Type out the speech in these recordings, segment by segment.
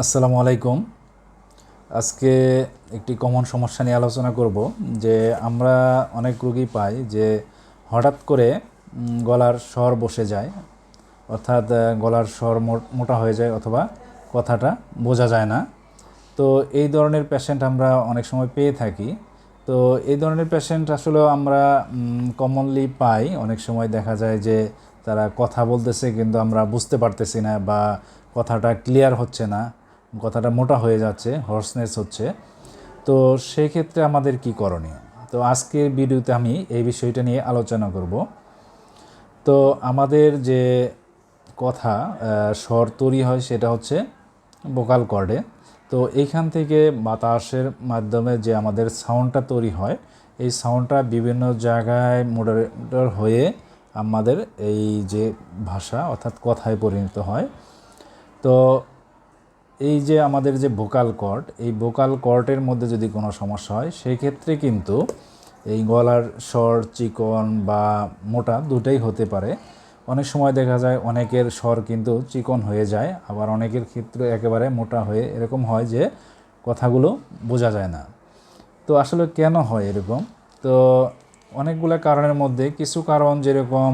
আসসালামু আলাইকুম। আজকে একটি কমন সমস্যা নিয়ে আলোচনা করব যে আমরা অনেক রোগী পাই যে হঠাৎ করে গলার স্বর বসে যায়, অর্থাৎ গলার স্বর মোটা হয়ে যায় অথবা কথাটা বোঝা যায় না। তো এই ধরনের পেশেন্ট আমরা অনেক সময় পেয়ে থাকি। তো এই ধরনের পেশেন্ট আসলে আমরা কমনলি পাই। অনেক সময় দেখা যায় যে তারা কথা বলতেছে কিন্তু আমরা বুঝতে পারতেছি না বা কথাটা ক্লিয়ার হচ্ছে না, কথাটা মোটা হয়ে যাচ্ছে হর্সনেস হচ্ছে। তো সেই ক্ষেত্রে আমাদের কি করণীয়? তো আজকের ভিডিওতে আমি এই বিষয়টা নিয়ে আলোচনা করব। তো আমাদের যে কথা স্বর তৈরি হয় সেটা হচ্ছে ভোকাল কর্ডে। তো এইখান থেকে বাতাসের মাধ্যমে যে আমাদের সাউন্ডটা তৈরি হয়, এই সাউন্ডটা বিভিন্ন জায়গায় মোডারেটর হয়ে আমাদের এই যে ভাষা অর্থাৎ কথায় পরিণত হয়। তো এই যে আমাদের যে ভোকাল কর্ড, এই ভোকাল কর্ডের মধ্যে যদি কোনো সমস্যা হয় সেই ক্ষেত্রে কিন্তু এই গলার স্বর, চিকন বা মোটা দুটাই হতে পারে। অনেক সময় দেখা যায় অনেকের স্বর কিন্তু চিকন হয়ে যায়, আবার অনেকের ক্ষেত্রে একেবারে মোটা হয়ে এরকম হয় যে কথাগুলো বোঝা যায় না। তো আসলে কেন হয় এরকম? তো অনেকগুলো কারণের মধ্যে কিছু কারণ যেরকম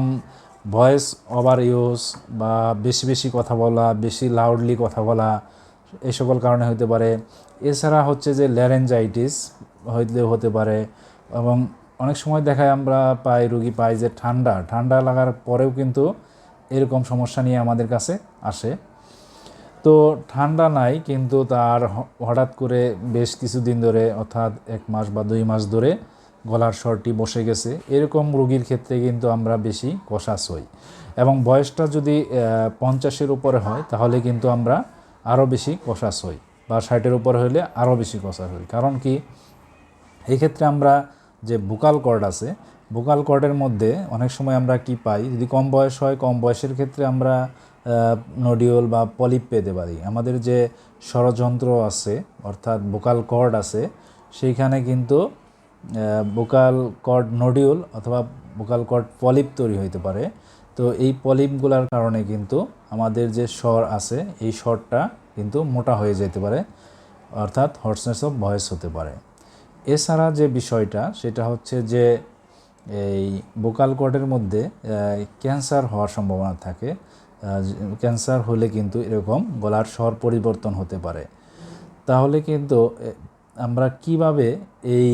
ভয়েস ওভার ইউজ বা বেশি বেশি কথা বলা, বেশি লাউডলি কথা বলা এই সকল কারণে হতে পারে। এছাড়া হচ্ছে যে ল্যারেঞ্জাইটিস হইতে হতে পারে এবং অনেক সময় দেখায় আমরা পাই রুগী পাই যে ঠান্ডা ঠান্ডা লাগার পরেও কিন্তু এরকম সমস্যা নিয়ে আমাদের কাছে আসে। তো ঠান্ডা নাই, কিন্তু তার হঠাৎ করে বেশ কিছুদিন ধরে, অর্থাৎ এক মাস বা দুই মাস ধরে গলার স্বরটি বসে গেছে। এরকম রোগীর ক্ষেত্রে কিন্তু আমরা বেশি কষাস হই এবং বয়সটা যদি পঞ্চাশের উপরে হয়, তাহলে কিন্তু আমরা আরও বেশি কষাস হই বা ষাটের উপরে হলে আরও বেশি কষাস হই। কারণ কি? এক্ষেত্রে আমরা যে বুকাল কর্ড আছে বুকাল কর্ডের মধ্যে অনেক সময় আমরা কি পাই, যদি কম বয়স হয়, কম বয়সের ক্ষেত্রে আমরা নডিউল বা পলিপ পেতে পারি। আমাদের যে ষড়যন্ত্র আছে, অর্থাৎ বুকাল কর্ড আছে, সেইখানে কিন্তু বুকাল কর্ড নডিউল অথবা বুকাল কর্ড পলিপ তৈরি হইতে পারে। তো এই পলিপগুলার কারণে কিন্তু আমাদের যে স্বর আছে, এই স্বরটা কিন্তু মোটা হয়ে যেতে পারে, অর্থাৎ হর্সনেস অফ ভয়েস হতে পারে। এছাড়া যে বিষয়টা, সেটা হচ্ছে যে এই বোকাল কর্ডের মধ্যে ক্যান্সার হওয়ার সম্ভাবনা থাকে। ক্যান্সার হলে কিন্তু এরকম গলার স্বর পরিবর্তন হতে পারে। তাহলে কিন্তু আমরা কীভাবে এই